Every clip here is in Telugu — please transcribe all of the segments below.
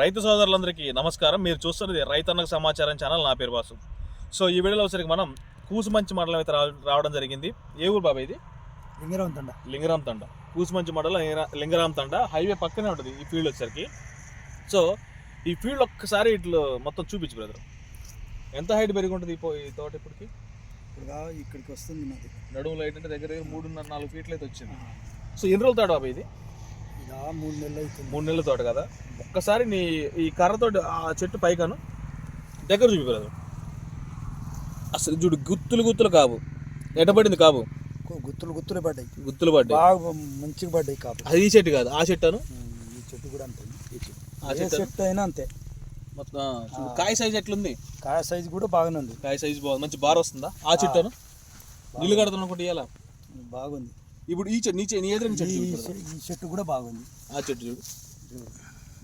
రైతు సోదరులందరికీ నమస్కారం. మీరు చూస్తున్నది రైతన్నకు సమాచారం ఛానల్. నా పేరు బాసు సో ఈ వీడియోలో వచ్చరికి మనం కూసుమంచి మండలం అయితే రావడం జరిగింది. ఏ ఊరు బాబా ఇది? లింగరం తండ. లింగరాం తండ. కూసుమంచి మండలం లింగరా- లింగరాం తండ. హైవే పక్కనే ఉంటుంది ఈ ఫీల్డ్ వచ్చరికి సో ఈ ఫీల్డ్ ఒక్కసారి ఇట్లా మొత్తం చూపించు బ్రదర్. ఎంత హైట్ పెరిగి ఉంటుంది ఈ తోట ఇప్పటికి? ఇక్కడికి వస్తుంది నడుము లైట్ అంటే దగ్గర దగ్గర మూడున్నర నాలుగు ఫీట్లు అయితే వచ్చింది సో ఎన్ని రోజులు తోట బాబా ఇది? మూడు నెలలు అవుతుంది. మూడు నెలల తోట కదా? ఒక్కసారి నీ ఈ కర్రతో ఆ చెట్టు పైకాను దగ్గర చూపి బ్రదర్. అసలు చూడు గుత్తులు గుత్తులు కావు. ఎటబడింది కావు గుత్తులు గుత్తులు పడ్డాయి. గుత్తులు పడ్డాయి. బాగా మంచిగా పడ్డాయి కాపు. అది ఈ చెట్టు కాదు. ఆ చెట్టును? ఉమ్, ఈ చెట్టు కూడా అంతే. ఈ చెట్టు. ఆ చెట్టు. చెట్టు అయినా అంతే. మొత్తం కాయ సైజ్ ఎట్లుంది? కాయ సైజు కూడా బాగానే ఉంది. కాయ సైజ్ బాగుంది. మంచి బార్ వస్తుందా? ఆ చెట్టును? నీళ్ళు కడుతున్నా ఒకటి ఇవ్వాలా బాగుంది. ఇప్పుడు ఈ చెట్టు నీ చె- నీ ఎదురు చెట్టు ఈ చూడు. brother. చె- ఈ చెట్టు కూడా బాగుంది. ఆ చెట్టు చూడు.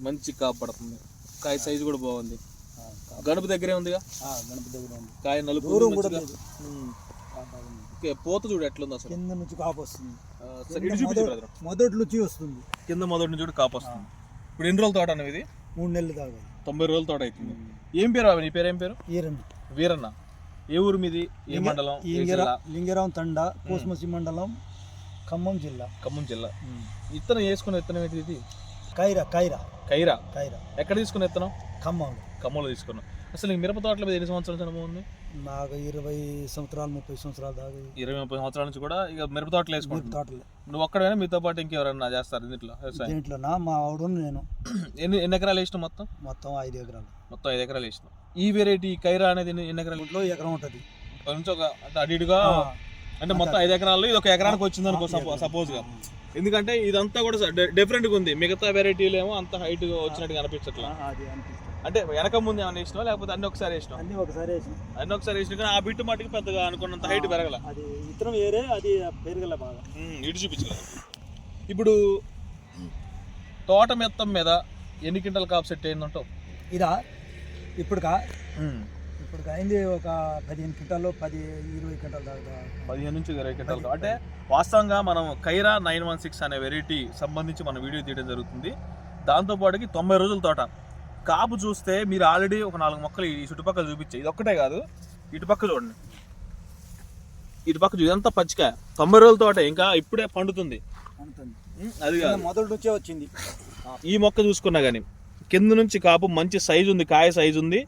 మంచి కాపు పడుతుంది కాయ సైజ్ కూడా బాగుంది. ఆ, కా- గడుపు దగ్గరే ఉందిగా? ఆ, గణపతి దగ్గర ఉంది. కాయ నలుపు దూరం కూడా మంచిగా. లేదు. ఉమ్. ఆ, బాగుంది. ఓకే పోత చూడు ఎట్లుంది అసలు. కింద నుంచి కాపు వస్తుంది. ఆ, సరే ఇటు చూపించు బ్రదర్. మొదటి నుంచి వస్తుంది. కింద మొదటి నుంచి కూడా కాపు వస్తుంది. ఇప్పుడు ఎన్ని రోజుల తోట అన్నది ఇది? మూడు నెలలు దాకా తొంభై రోజుల తోట అవుతుంది. ఏం పేరు బాబు నీ పేరు ఏం పేరు? ఈరండి వీరన్న. ఏ ఊరు మీది? ఏ మండలం? ఏ లింగరా జిల్లా? లింగరాం తండ కోస్మసి మండలం ఖమ్మం జిల్లా. ఖమ్మం జిల్లా. ఇత్తనం వేసుకున్న ఇత్తనం ఏంటి ఇది? కైరా కైరా. కైరా? కైరా. ఎక్కడ తీసుకున్న ఇత్తనం? ఖమ్మం ఖమ్మంలో తీసుకున్నాం. అసలు ఈ మిరప తోటల మీద ఎన్ని సంవత్సరాల అనుభవం ఉంది? నాకు ఇరవై సంవత్సరాలు ముప్పై సంవత్సరాలు దాకా ఇరవై ముప్పై సంవత్సరాల నుంచి కూడా ఇక మిరప తోటలు వేసుకుంటున్నావు. తోటలే. నువ్వు ఒక్కడైనా మీతో పాటు ఇంకెవరన్నా చేస్తారు దీంట్లో దీంట్లో నా మా ఆవిడ నేను. ఎన్ని ఎన్ని ఎకరాలు వేసినావు మొత్తం? మొత్తం ఐదు ఎకరాలు. మొత్తం ఐదు ఎకరాలు వేసినావు. ఈ వెరైటీ కైరా అనేది ఎన్ని ఎకరాలు? ఎకరం ఉంటుంది. కొంచెం ఒక అంటే అటు మొత్తం ఐదు ఎకరాల్లో ఇది ఒక ఎకరానికి వచ్చింది అనుకో సపోజ్గా. ఎందుకంటే ఇదంతా కూడా డిఫరెంట్గా ఉంది. మిగతా వెరైటీలు ఏమో అంత హైట్గా వచ్చినట్టు అనిపిస్తుంది. అంటే వెనక ముందు ఏమైనా వేసినావా లేకపోతే అన్ని ఒకసారి వేసినావు అన్ని ఒకసారి వేసిన అన్ని ఒకసారి వేసినా కానీ ఆ బిట్టు మట్టుకు పెద్దగా అనుకున్నంత హైట్ పెరగల. అది ఇతరం వేరే అది పెరగలే బాగా. ఇటు చూపించలేదు. ఇప్పుడు తోట మెత్తం మీద ఎన్ని క్వింటల్ కాపు సెట్ అయిందంటావు? ఇదా ఇప్పుడుగా ఇప్పుడు అయింది ఒక పదిహేను క్వింటాలు పది ఇరవై క్వింటాలు దాకా. పదిహేను నుంచి ఇరవై క్వింటల్. అంటే వాస్తవంగా మనం కైరా నైన్ వన్ సిక్స్ అనే వెరైటీ సంబంధించి మనం వీడియో తీయడం జరుగుతుంది. దాంతో పాటుకి తొంభై రోజుల తోట. కాపు చూస్తే మీరు ఆల్రెడీ ఒక నాలుగు మొక్కలు ఈ చుట్టుపక్కల చూపించే. ఇది ఒక్కటే కాదు. ఇటుపక్క చూడండి. ఇటుపక్క ఇదంతా పచ్చికాయ. తొంభై రోజుల తోట ఇంకా ఇప్పుడే పండుతుంది. అది కాదు. మొదటి నుంచే వచ్చింది. ఈ మొక్క చూసుకున్నా కానీ కింద నుంచి కాపు మంచి సైజు ఉంది కాయ సైజు ఉంది.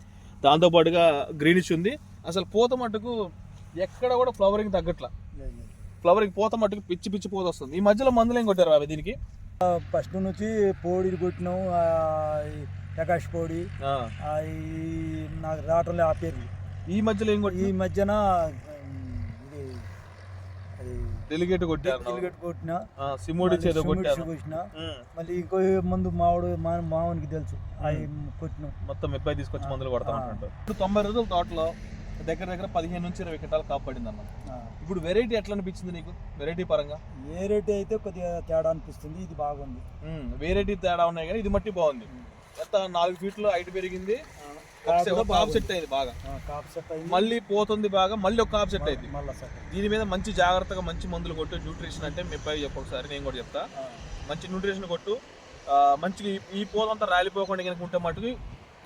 దాంతో పాటుగా గ్రీనిష్ ఉంది. అసలు పూత మట్టుకు ఎక్కడ కూడా ఫ్లవరింగ్ తగ్గట్ల. ఫ్లవరింగ్ పూత మట్టుకు పిచ్చి పిచ్చి పూత వస్తుంది. ఈ మధ్యలో మందులు ఏం కొట్టారు బాబు దీనికి? ఫస్ట్ నుంచి పోడి కొట్టినాం. ప్రకాష్ పోడి నాకు రావటంలో ఆ పేరు. ఈ మధ్యలో ఏం ఈ మధ్యన డెలిగేట్ కొట్టారు కొట్టిన. కొట్టారు. సిమెంట్ కొట్టిన. మళ్ళీ ఇంకో మందు మావాడు మా మావానికి తెలుసు. అవి కొట్టినాం. మొత్తం మెబ్బాయి తీసుకొచ్చి మందులు కొడతా ఉంటారు ఇప్పుడు తొంభై రోజుల తోటలో దగ్గర దగ్గర పదిహేను నుంచి ఇరవై క్వింటాలు కాపాడింది అన్న. ఇప్పుడు వెరైటీ ఎట్లా అనిపించింది నీకు? వెరైటీ పరంగా? ఏ రేట్ అయితే కొద్దిగా తేడా అనిపిస్తుంది ఇది బాగుంది. వెరైటీ తేడా ఉన్నాయి కానీ ఇది మట్టి బాగుంది. ఎంత నాలుగు ఫీట్లు హైట్ పెరిగింది. కాపు. సెట్ అయింది. బాగా ఆ, కాపు సెట్ అయింది. మళ్ళీ పోతుంది బాగా మళ్ళీ ఒక కాప్ సెట్ అయింది. మళ్ళా దీని మీద మంచి జాగ్రత్తగా మంచి మందులు కొట్టు న్యూట్రిషన్ అంటే మీ పై చెప్పు ఒకసారి నేను కూడా చెప్తా. మంచి న్యూట్రిషన్ కొట్టు. మంచిగా ఈ- పోలంతా రాలిపోకుండా కనుక ఉంటే మటుకు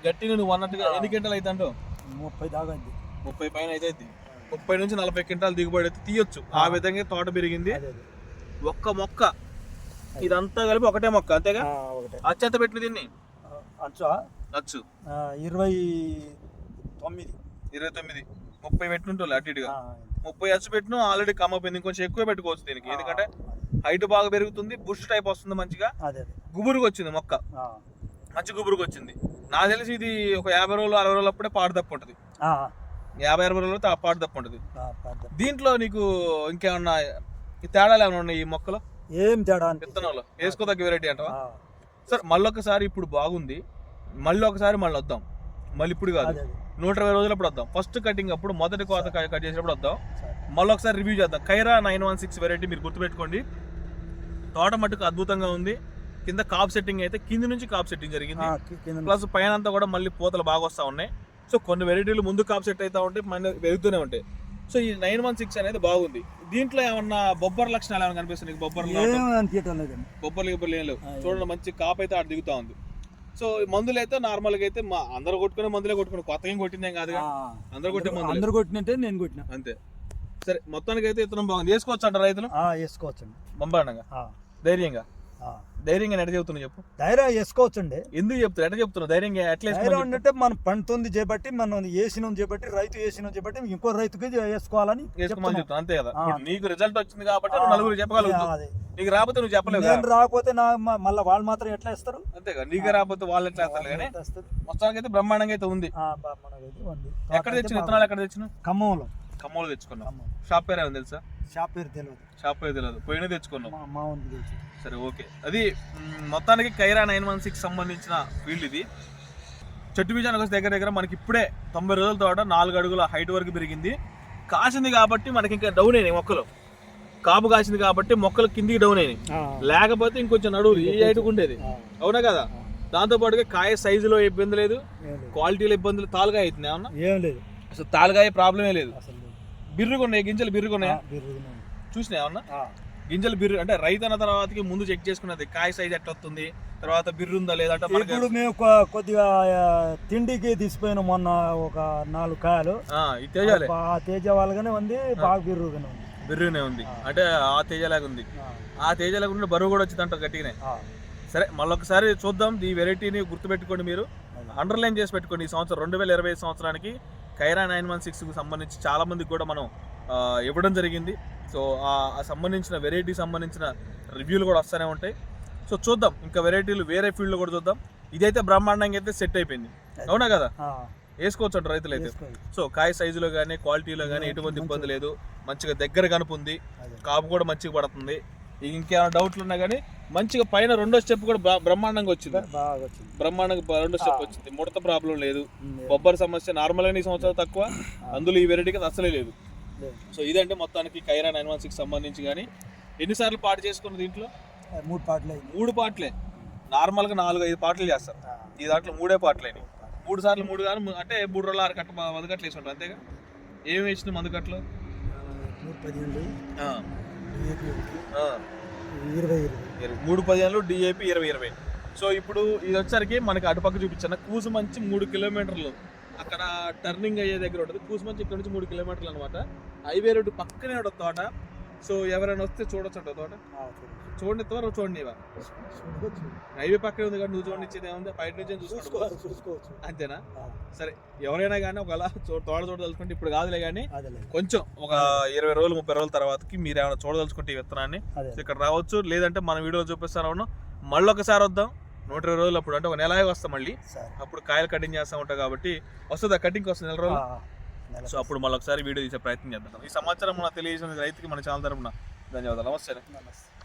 గట్టిగా నువ్వు అన్నట్టుగా ఎన్ని క్వింటాలు అయితే అంటావు? ముప్పై దాకా అయింది. ముప్పై పైన అయితే. ముప్పై నుంచి నలభై క్వింటాలు దిగుబడి అయితే తీయొచ్చు. ఆ విధంగా తోట పెరిగింది. ఒక్క మొక్క ఇదంతా కలిపి ఒకటే మొక్క అంతేగా? అత్యంత పెట్టిన దీన్ని. అంచా ఆ, ఇరవై తొమ్మిది. ఇరవై తొమ్మిది. ముప్పై పెట్టినట్టు అటు ఇటుగా. ముప్పై అచ్చు పెట్టిన ఆల్రెడీ కమ్మపోయింది ఇంకొంచెం ఎక్కువ పెట్టుకోవచ్చు దీనికి. ఎందుకంటే హైట్ బాగా పెరుగుతుంది బుష్ టైప్ వస్తుంది మంచిగా. గుబురుగా వచ్చింది మొక్క. మంచి గుబురుగా వచ్చింది నాకు తెలిసి ఇది ఒక యాభై రోజులు అరవై రోజులు అప్పుడే పాడు తప్పు ఉంటుంది యాభై అరవై రోజులు పాడు తప్పు. ఉంటుంది. దీంట్లో నీకు ఇంకేమన్నా ఈ తేడాలు ఏమైనా ఉన్నాయి ఈ మొక్కలో? ఏం తేడా. విత్తనంలో వేసుకోదగ్గ వెరైటీ అంటావా? సార్ మళ్ళీ ఒకసారి ఇప్పుడు బాగుంది. మళ్ళీ ఒకసారి మళ్ళీ వద్దాం. మళ్ళీ ఇప్పుడు కాదు. నూట ఇరవై రోజులప్పుడు వద్దాం. ఫస్ట్ కటింగ్ అప్పుడు మొదటి కోత కట్ చేసినప్పుడు వద్దాం. మళ్ళీ ఒకసారి రివ్యూ చేద్దాం. కైరా నైన్ వన్ సిక్స్ వెరైటీ మీరు గుర్తుపెట్టుకోండి. తోట మట్టుకు అద్భుతంగా ఉంది. కింద కాప్ సెట్టింగ్ అయితే కింద నుంచి కాప్ సెట్టింగ్ జరిగింది. ప్లస్ పైన అంతా కూడా మళ్ళీ పూతలు బాగా వస్తూ ఉన్నాయి. సో కొన్ని వెరైటీలు ముందు కాప్ సెట్ అవుతా ఉంటాయి మన పెరుగుతూనే ఉంటాయి. సో ఈ నైన్ వన్ సిక్స్ అనేది బాగుంది. దీంట్లో ఏమన్నా బొబ్బర్ లక్షణాలు ఏమైనా కనిపిస్తుంది బొబ్బర్ బొబ్బర్లు గిబ్బర్లు ఏం లేవు. చూడండి మంచి కాప్ అయితే ఆడ దిగుతా ఉంది. సో మందులు అయితే నార్మల్గా అయితే మా అందరూ కొట్టుకునే మందులే కొట్టుకుని కొత్తగా ఏం కొట్టిందేం కాదుగా అందరూ కొట్టే మందులే. అందరు కొట్టినట్టే నేను కొట్టిన. అంతే. సరే మొత్తానికి అయితే ఇతనం బాగుంది. వేసుకోవచ్చు అంట రైతులు ఆ, వేసుకోవచ్చండి. బంబాడంగా ధైర్యంగా. ధైర్యంగా ఎట్లా చెప్తున్నావు చెప్పు. ధైర్యం వేసుకోవచ్చండి ఎందుకు చెప్తారు ఎట్లా చెప్తున్నావు ధైర్యంగా ఎట్లా ధైర్యం అంటే మనం పండుతుంది చేపట్టి మనం వేసినాం చేపట్టి రైతు వేసినాం చేపట్టి ఇంకో రైతుకి వేసుకోవాలని వేసుకోమని చెప్తున్నాం. చెప్తాను అంతే కదా. నీకు రిజల్ట్ వచ్చింది కాబట్టి నలుగురు చెప్పగలుగుతావు. నీకు రాకపోతే నువ్వు చెప్పలేవు. నేను రాకపోతే నా మళ్ళా వాళ్ళు మాత్రం ఎట్లా ఇస్తారు? అంతే కదా. నీకే రాకపోతే వాళ్ళు ఎట్లా వేస్తారు కానీ ఇస్తారు? మొత్తానికి అయితే బ్రహ్మాండంగా అయితే ఉంది. ఎక్కడ తెచ్చిన విత్తనాలు ఎక్కడ తెచ్చిన ఖమ్మంలో. ఖమ్మంలో తెచ్చుకున్నావు? ఖమ్మం. షాప్ పేరు ఏమైనా తెలుసా? షాప్ పేరు తెలియదు షాప్ పేరు తెలియదు పోయిన తెచ్చుకున్నావు. మా వానికి తెలుసు సరే ఓకే. అది మొత్తానికి కైరా నైన్ వన్ సిక్స్ సంబంధించిన ఫీల్డ్ ఇది. చెట్టు బీజానికి వచ్చే దగ్గర దగ్గర మనకి ఇప్పుడే తొంభై రోజుల తోట నాలుగు అడుగుల హైట్ వరకు పెరిగింది. కాసింది కాబట్టి మనకి ఇంకా డౌన్ అయినాయి మొక్కలు. కాపు కాసింది కాబట్టి మొక్కలు కిందికి డౌన్ అయినాయి. లేకపోతే ఇంకొంచెం నడువులు ఈ హైట్కి ఉండేది. అవునా కదా? దాంతో పాటుగా కాయ సైజులో ఇబ్బంది లేదు. క్వాలిటీలో ఇబ్బంది లేదు తాలుగా అవుతుంది ఏమన్నా ఏం లేదు. అసలు తాలుగాయ ప్రాబ్లమే లేదు. అసలు లేదు. బిర్రుగా ఉన్నాయి గింజలు బిర్రుగా ఆ, ఉన్నాయా బిర్రుగానే ఉంది. చూసినా ఏమన్నా గింజలు బిర్రు అంటే రైతు అన్న తర్వాతకి ముందు చెక్ చేసుకున్నది కాయ సైజ్ ఎట్లా వస్తుంది తర్వాత బిర్రు ఉందా లేదా అంటే మనకి ఇప్పుడు మేము కొద్దిగా తిండికి తీసిపోయిన మొన్న ఒక నాలుగు కాయలు. తేజాలే. ఆ తేజ వాళ్ళగానే ఉంది బాగా బిర్రుగానే ఉంది. బిర్రునే ఉంది. అంటే ఆ తేజలాగా ఉంది. ఆ, తేజలాగా ఉండే బరువు కూడా వచ్చింది అంటారు గట్టిగానే సరే మళ్ళొకసారి చూద్దాం. ఈ వెరైటీని గుర్తుపెట్టుకోండి మీరు. అండర్లైన్ చేసి పెట్టుకోండి ఈ సంవత్సరం. రెండు వేల ఇరవై సంవత్సరానికి కైరా నైన్ వన్ సిక్స్కి సంబంధించి చాలా మందికి కూడా మనం ఇవ్వడం జరిగింది. సో ఆ సంబంధించిన వెరైటీ సంబంధించిన రివ్యూలు కూడా వస్తూనే ఉంటాయి. సో చూద్దాం. ఇంకా వెరైటీలు వేరే ఫీల్డ్లో కూడా చూద్దాం. ఇదైతే బ్రహ్మాండంగా అయితే సెట్ అయిపోయింది. అవునా కదా? వేసుకోవచ్చు అంట రైతులు అయితే. సో కాయ సైజులో కానీ క్వాలిటీలో కానీ ఎటువంటి ఇబ్బంది లేదు. మంచిగా దగ్గర కనుపుంది. అదే. కాపు కూడా మంచిగా పడుతుంది. ఇంకేమైనా డౌట్లు ఉన్నా కానీ మంచిగా పైన రెండో స్టెప్ కూడా బ్ర- బ్రహ్మాండంగా వచ్చింది. బ్రహ్మాండంగా రెండో స్టెప్ వచ్చింది. ముడత ప్రాబ్లం లేదు. బొబ్బర్ సమస్య నార్మల్ అయిన ఈ సంవత్సరం తక్కువ. అందులో ఈ వెరైటీకి అసలే లేదు. సో ఇదంటే మొత్తానికి కైరా నైన్ వన్ సిక్స్ సంబంధించి కానీ ఎన్నిసార్లు పాటు చేసుకున్న దీంట్లో? మూడు పాటలు మూడు పాటలే. నార్మల్గా నాలుగు ఐదు పాటలు చేస్తారు. ఈ దాంట్లో మూడే పాటలేని మూడు సార్లు మూడు కానీ అంటే మూడు రోజులు ఆరు కట్ట మందు కట్టలు వేసి ఉంటారు అంతేగా ఏమి వేసిన మందు కట్టలు ఇరవై మూడు పదిహేనులు డిఏపి ఇరవై ఇరవై. సో ఇప్పుడు ఇది వచ్చరికి మనకి అటుపక్క చూపించాను కూసు మంచి మూడు కిలోమీటర్లు. అక్కడ టర్నింగ్ అయ్యే దగ్గర ఉంటుంది. కూసు మంచి ఇక్కడ నుంచి మూడు కిలోమీటర్లు అనమాట హైవే రోడ్డు పక్కనే ఉంటుంది తోట. సో ఎవరైనా వస్తే చూడొచ్చు అంట తోట. చూడండి త్వర చూడండి ఇవా హైవే పక్కనే ఉంది కానీ నువ్వు చూడండి ఇచ్చేది ఏముంది? బయట నుంచి చూసుకో. చూసుకోవచ్చు చూసుకోవచ్చు. అంతేనా? సరే ఎవరైనా కానీ ఒకవేళ తోట చూడదలుచుకుంటే ఇప్పుడు కాదులే కానీ కొంచెం ఒక ఇరవై రోజులు ముప్పై రోజుల తర్వాతకి మీరు ఏమైనా చూడదలుచుకుంటే ఈ విత్తనాన్ని ఇక్కడ రావచ్చు. లేదంటే మన వీడియో చూపిస్తాను మళ్ళీ ఒకసారి వద్దాం. నూట ఇరవై రోజులు అప్పుడు అంటే ఒక నెల వస్తాం మళ్ళీ. అప్పుడు కాయలు కటింగ్ చేస్తూ ఉంటాం కాబట్టి వస్తుందా? కటింగ్ వస్తుంది నెల రోజులు. సో అప్పుడు మళ్ళీ ఒకసారి వీడియో తీసే ప్రయత్నం చేద్దాం. ఈ సమాచారం మన తెలియజేసిన రైతుకి మన ఛానల్ తరపున ధన్యవాదాలు. నమస్తే. నమస్తే.